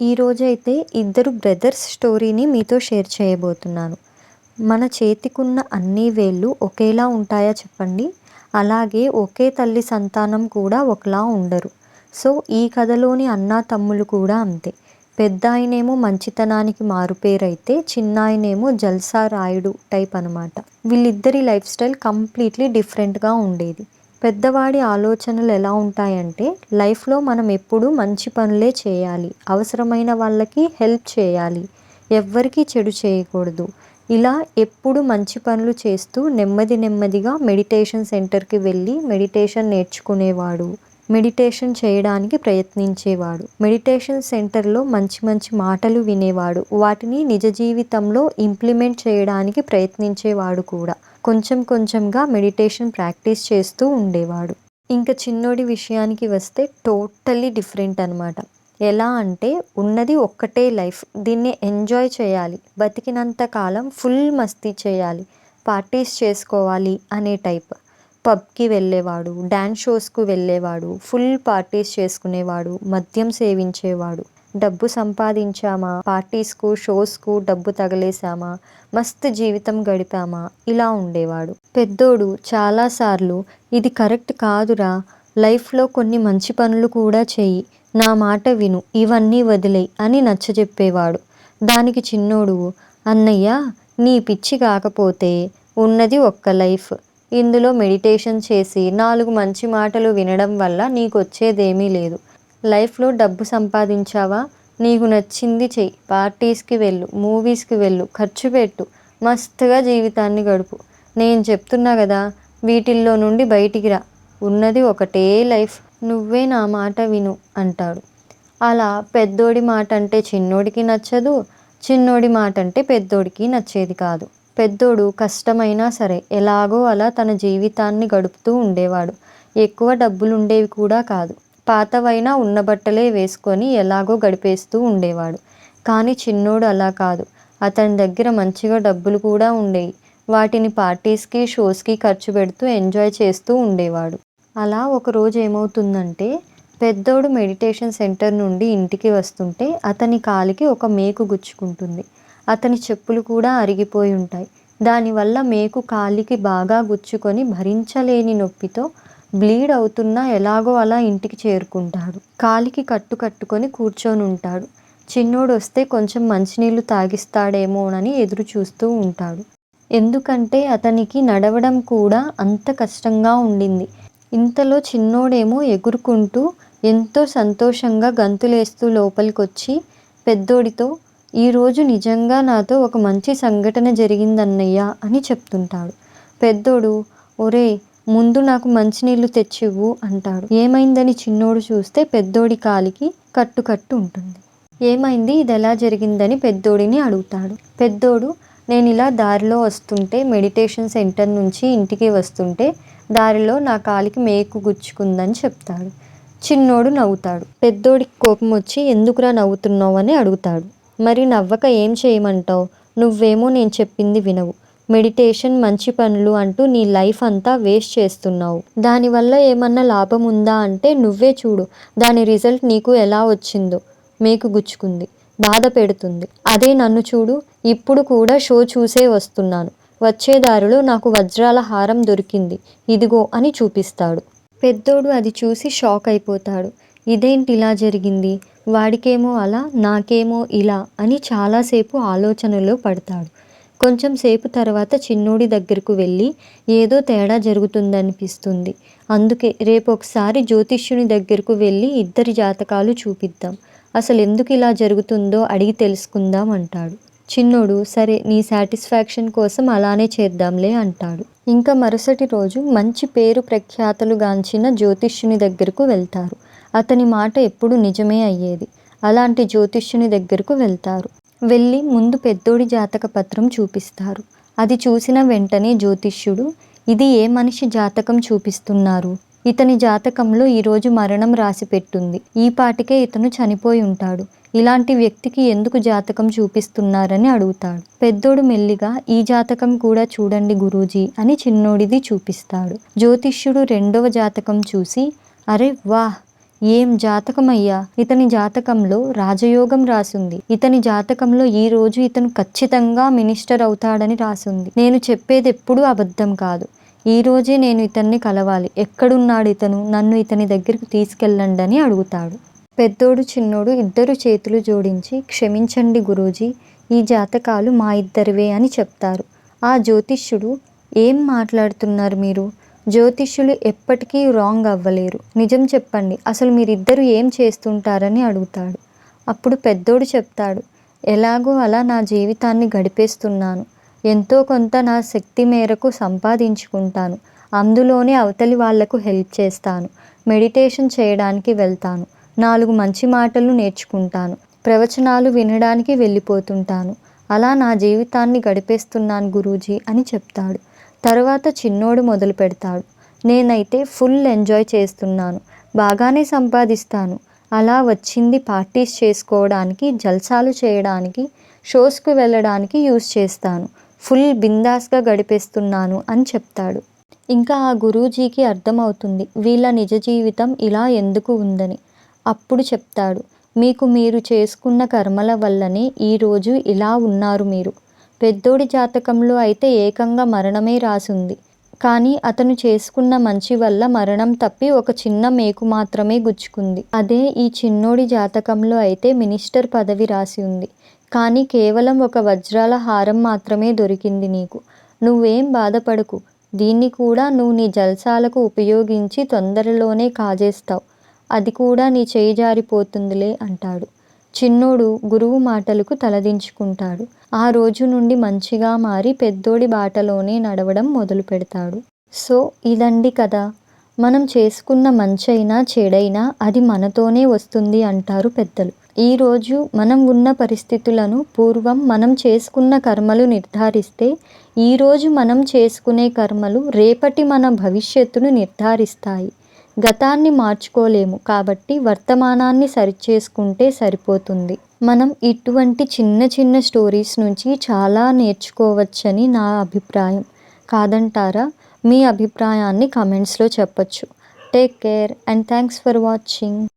ఈరోజైతే ఇద్దరు బ్రదర్స్ స్టోరీని మీతో షేర్ చేయబోతున్నాను. మన చేతికున్న అన్ని వేళ్ళు ఒకేలా ఉంటాయా చెప్పండి? అలాగే ఒకే తల్లి సంతానం కూడా ఒకలా ఉండరు. సో ఈ కథలోని అన్నా తమ్ములు కూడా అంతే. పెద్ద ఆయనేమో మంచితనానికి మారుపేరైతే చిన్నాయనేమో జల్సా రాయుడు టైప్ అనమాట. వీళ్ళిద్దరి లైఫ్ స్టైల్ కంప్లీట్లీ డిఫరెంట్గా ఉండేది. పెద్దవాడి ఆలోచనలు ఎలా ఉంటాయంటే లైఫ్లో మనం ఎప్పుడూ మంచి పనులే చేయాలి. అవసరమైన వాళ్ళకి హెల్ప్ చేయాలి. ఎవ్వరికీ చెడు చేయకూడదు. ఇలా ఎప్పుడు మంచి పనులు చేస్తూ నెమ్మది నెమ్మదిగా మెడిటేషన్ సెంటర్కి వెళ్ళి మెడిటేషన్ నేర్చుకునేవాడు. మెడిటేషన్ చేయడానికి ప్రయత్నించేవాడు. మెడిటేషన్ సెంటర్లో మంచి మంచి మాటలు వినేవాడు. వాటిని నిజ జీవితంలో ఇంప్లిమెంట్ చేయడానికి ప్రయత్నించేవాడు కూడా. కొంచెం కొంచెంగా మెడిటేషన్ ప్రాక్టీస్ చేస్తూ ఉండేవాడు. ఇంకా చిన్నోడి విషయానికి వస్తే టోటల్లీ డిఫరెంట్ అనమాట ఎలా అంటే ఉన్నది ఒక్కటే లైఫ్. దీన్ని ఎంజాయ్ చేయాలి. బతికినంత కాలం ఫుల్ మస్తీ చేయాలి. పార్టీస్ చేసుకోవాలి అనే టైప్. పబ్కి వెళ్ళేవాడు డ్యాన్స్ షోస్కు వెళ్ళేవాడు ఫుల్ పార్టీస్ చేసుకునేవాడు మద్యం సేవించేవాడు. డబ్బు సంపాదించామా? పార్టీస్కు షోస్కు డబ్బు తగలేసామా మస్తు జీవితం గడిపామా? ఇలా ఉండేవాడు. పెద్దోడు చాలాసార్లు ఇది కరెక్ట్ కాదురా. లైఫ్లో కొన్ని మంచి పనులు కూడా చెయ్యి. నా మాట విను. ఇవన్నీ వదిలేయి అని నచ్చజెప్పేవాడు. దానికి చిన్నోడు అన్నయ్య నీ పిచ్చి కాకపోతే ఉన్నది ఒక్క లైఫ్. ఇందులో మెడిటేషన్ చేసి నాలుగు మంచి మాటలు వినడం వల్ల నీకు వచ్చేదేమీ లేదు. లైఫ్లో డబ్బు సంపాదించావా? నీకు నచ్చింది చెయ్యి. పార్టీస్కి వెళ్ళు మూవీస్కి వెళ్ళు ఖర్చు పెట్టు మస్తుగా జీవితాన్ని గడుపు. నేను చెప్తున్నా కదా వీటిల్లో నుండి బయటికి రా. ఉన్నది ఒకటే లైఫ్ నువ్వే నా మాట విను అంటాడు. అలా పెద్దోడి మాట అంటే చిన్నోడికి నచ్చదు చిన్నోడి మాట అంటే పెద్దోడికి నచ్చేది కాదు. పెద్దోడు కష్టమైనా సరే ఎలాగో అలా తన జీవితాన్ని గడుపుతూ ఉండేవాడు. ఎక్కువ డబ్బులు ఉండేవి కూడా కాదు. పాతవైనా ఉన్న బట్టలే వేసుకొని ఎలాగో గడిపేస్తూ ఉండేవాడు. కానీ చిన్నోడు అలా కాదు. అతని దగ్గర మంచిగా డబ్బులు కూడా ఉండేవి వాటిని పార్టీస్కి షోస్కి ఖర్చు పెడుతూ ఎంజాయ్ చేస్తూ ఉండేవాడు. అలా ఒకరోజు ఏమవుతుందంటే పెద్దోడు మెడిటేషన్ సెంటర్ నుండి ఇంటికి వస్తుంటే అతని కాలికి ఒక మేకు గుచ్చుకుంటుంది. అతని చెప్పులు కూడా అరిగిపోయి ఉంటాయి. దానివల్ల మేకు కాలికి బాగా గుచ్చుకొని భరించలేని నొప్పితో బ్లీడ్ అవుతున్నా ఎలాగో అలా ఇంటికి చేరుకుంటాడు. కాలికి కట్టు కట్టుకొని కూర్చొని ఉంటాడు. చిన్నోడు వస్తే కొంచెం మంచినీళ్ళు తాగిస్తాడేమోనని ఎదురు చూస్తూ ఉంటాడు. ఎందుకంటే అతనికి నడవడం కూడా అంత కష్టంగా ఉండింది. ఇంతలో చిన్నోడేమో ఎగురుకుంటూ ఎంతో సంతోషంగా గంతులేస్తూ లోపలికొచ్చి పెద్దోడితో ఈరోజు నిజంగా నాతో ఒక మంచి సంఘటన జరిగిందన్నయ్య అని చెప్తుంటాడు. పెద్దోడు ఒరే ముందు నాకు మంచినీళ్ళు తెచ్చివ్వు అంటాడు. ఏమైందని చిన్నోడు చూస్తే పెద్దోడి కాలికి కట్టు కట్టు ఉంటుంది. ఏమైంది? ఇది ఎలా జరిగిందని పెద్దోడిని అడుగుతాడు. పెద్దోడు నేను ఇలా దారిలో వస్తుంటే మెడిటేషన్ సెంటర్ నుంచి ఇంటికి వస్తుంటే దారిలో నా కాలికి మేకు గుచ్చుకుందని చెప్తాడు. చిన్నోడు నవ్వుతాడు. పెద్దోడికి కోపం వచ్చి ఎందుకురా నవ్వుతున్నావు? అని అడుగుతాడు. మరి నవ్వక ఏం చేయమంటావు? నువ్వేమో నేను చెప్పింది వినవు. మెడిటేషన్ మంచి పనులు అంటూ నీ లైఫ్ అంతా వేస్ట్ చేస్తున్నావు. దానివల్ల ఏమన్నా లాభం ఉందా అంటే నువ్వే చూడు. దాని రిజల్ట్ నీకు ఎలా వచ్చిందో మీకు గుచ్చుకుంది బాధ పెడుతుంది. అదే నన్ను చూడు ఇప్పుడు కూడా షో చూసే వస్తున్నాను. వచ్చేదారిలో నాకు వజ్రాల హారం దొరికింది. ఇదిగో అని చూపిస్తాడు. పెద్దోడు అది చూసి షాక్ అయిపోతాడు. ఇదేంటి ఇలా జరిగింది? వాడికేమో అలా నాకేమో ఇలా అని చాలాసేపు ఆలోచనలో పడతాడు. కొంచెం సేపు తర్వాత చిన్నోడి దగ్గరకు వెళ్ళి ఏదో తేడా జరుగుతుందనిపిస్తుంది. అందుకే రేపు ఒకసారి జ్యోతిష్యుని దగ్గరకు వెళ్ళి ఇద్దరి జాతకాలు చూపిద్దాం. అసలు ఎందుకు ఇలా జరుగుతుందో అడిగి తెలుసుకుందాం అంటాడు. చిన్నోడు సరే నీ సాటిస్ఫాక్షన్ కోసం అలానే చేద్దాంలే అంటాడు. ఇంకా మరుసటి రోజు మంచి పేరు ప్రఖ్యాతలు గాంచిన జ్యోతిష్యుని దగ్గరకు వెళ్తారు. అతని మాట ఎప్పుడు నిజమే అయ్యేది. అలాంటి జ్యోతిష్యుని దగ్గరకు వెళ్తారు. వెళ్ళి ముందు పెద్దోడి జాతక పత్రం చూపిస్తారు. అది చూసిన వెంటనే జ్యోతిష్యుడు ఇది ఏ మనిషి జాతకం చూపిస్తున్నారు? ఇతని జాతకంలో ఈరోజు మరణం రాసిపెట్టుంది ఈ పాటికే ఇతను చనిపోయి ఉంటాడు. ఇలాంటి వ్యక్తికి ఎందుకు జాతకం చూపిస్తున్నారని అడుగుతాడు. పెద్దోడు మెల్లిగా ఈ జాతకం కూడా చూడండి గురూజీ అని చిన్నోడిది చూపిస్తాడు. జ్యోతిష్యుడు రెండవ జాతకం చూసి అరే వాహ్! ఏం జాతకమయ్యా? ఇతని జాతకంలో రాజయోగం రాసుంది. ఇతని జాతకంలో ఈ రోజు ఇతను ఖచ్చితంగా మినిస్టర్ అవుతాడని రాసుంది. నేను చెప్పేది ఎప్పుడూ అబద్ధం కాదు. ఈ రోజే నేను ఇతన్ని కలవాలి. ఎక్కడున్నాడు ఇతను? నన్ను ఇతని దగ్గరికి తీసుకెళ్ళండి అని అడుగుతాడు. పెద్దోడు చిన్నోడు ఇద్దరు చేతులు జోడించి క్షమించండి గురూజీ ఈ జాతకాలు మా ఇద్దరివే అని చెప్తారు. ఆ జ్యోతిష్యుడు ఏం మాట్లాడుతున్నారు మీరు? జ్యోతిష్యులు ఎప్పటికీ రాంగ్ అవ్వలేరు. నిజం చెప్పండి అసలు మీరిద్దరు ఏం చేస్తుంటారని అడుగుతాడు. అప్పుడు పెద్దోడు చెప్తాడు ఎలాగో అలా నా జీవితాన్ని గడిపేస్తున్నాను. ఎంతో కొంత నా శక్తి మేరకు సంపాదించుకుంటాను. అందులోనే అవతలి వాళ్ళకు హెల్ప్ చేస్తాను. మెడిటేషన్ చేయడానికి వెళ్తాను. నాలుగు మంచి మాటలు నేర్చుకుంటాను. ప్రవచనాలు వినడానికి వెళ్ళిపోతుంటాను. అలా నా జీవితాన్ని గడిపేస్తున్నాను గురూజీ అని చెప్తాడు. తర్వాత చిన్నోడు మొదలు పెడతాడు. నేనైతే ఫుల్ ఎంజాయ్ చేస్తున్నాను. బాగానే సంపాదిస్తాను. అలా వచ్చింది పార్టీస్ చేసుకోవడానికి జల్సాలు చేయడానికి షోస్కు వెళ్ళడానికి యూస్ చేస్తాను. ఫుల్ బిందాస్గా గడిపేస్తున్నాను అని చెప్తాడు. ఇంకా ఆ గురూజీకి అర్థమవుతుంది. వీళ్ళ నిజ జీవితం ఇలా ఎందుకు ఉందని. అప్పుడు చెప్తాడు. మీకు మీరు చేసుకున్న కర్మల వల్లనే ఈరోజు ఇలా ఉన్నారు మీరు. పెద్దోడి జాతకంలో అయితే ఏకంగా మరణమే రాసుంది. కానీ అతను చేసుకున్న మంచి వల్ల మరణం తప్పి ఒక చిన్న మేకు మాత్రమే గుచ్చుకుంది. అదే ఈ చిన్నోడి జాతకంలో అయితే మినిస్టర్ పదవి రాసి ఉంది కానీ కేవలం ఒక వజ్రాల హారం మాత్రమే దొరికింది నీకు. నువ్వేం బాధపడకు. దీన్ని కూడా నువ్వు నీ జల్సాలకు ఉపయోగించి తొందరలోనే కాజేస్తావు. అది కూడా నీ చేయి జారిపోతుందిలే అంటాడు. చిన్నోడు గురువు మాటలకు తలదించుకుంటాడు. ఆ రోజు నుండి మంచిగా మారి పెద్దోడి బాటలోనే నడవడం మొదలు పెడతాడు. సో ఇదండి కదా మనం చేసుకున్న మంచైనా చెడైనా అది మనతోనే వస్తుంది అంటారు పెద్దలు. ఈరోజు మనం ఉన్న పరిస్థితులను పూర్వం మనం చేసుకున్న కర్మలు నిర్ధారిస్తే ఈరోజు మనం చేసుకునే కర్మలు రేపటి మన భవిష్యత్తును నిర్ధారిస్తాయి. గతాన్ని మార్చుకోలేము కాబట్టి వర్తమానాన్ని సరిచేసుకుంటే సరిపోతుంది. మనం ఇటువంటి చిన్న చిన్న స్టోరీస్ నుంచి చాలా నేర్చుకోవచ్చని నా అభిప్రాయం. కాదంటారా? మీ అభిప్రాయాన్ని కమెంట్స్లో చెప్పచ్చు. Take care and thanks for watching.